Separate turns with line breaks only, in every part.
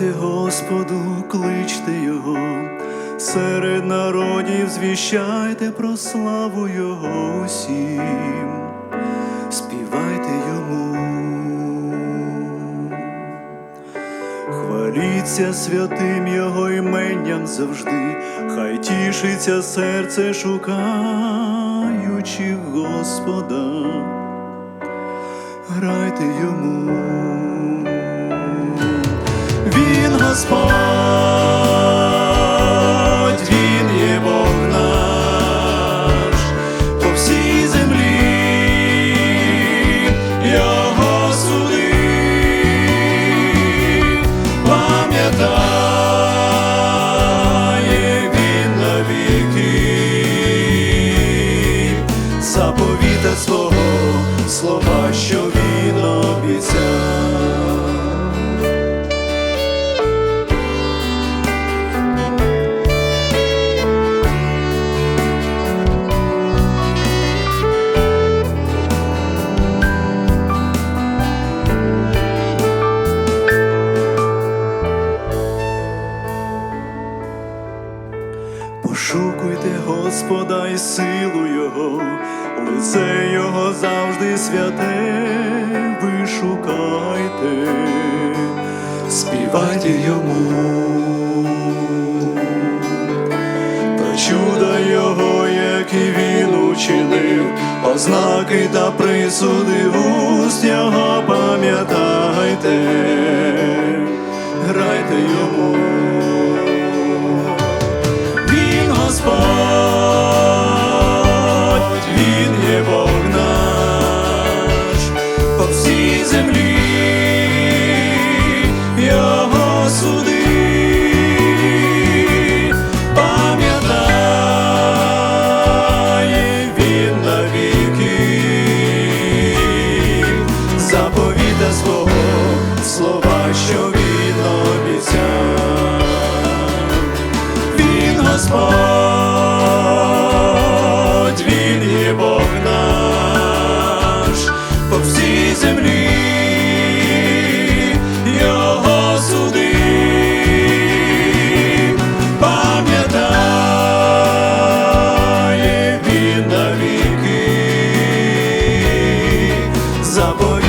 Дякуйте Господу, кличте Його, серед народів звіщайте про славу Його усім, співайте Йому. Хваліться святим Його іменням завжди, хай тішиться серце, шукаючи Господа, грайте йому. Слова, що Господа і силу Його, лице Його завжди святе, ви шукайте, співайте йому. Та чуда Його, які він учинив, ознаки та присуди уст Його пам'ятайте, грайте йому. Господь,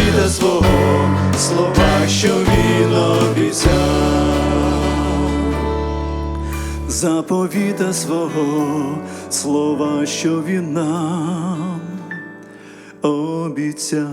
заповіта свого слова, що він обіцяв заповіта свого слова, що він нам обіцяв.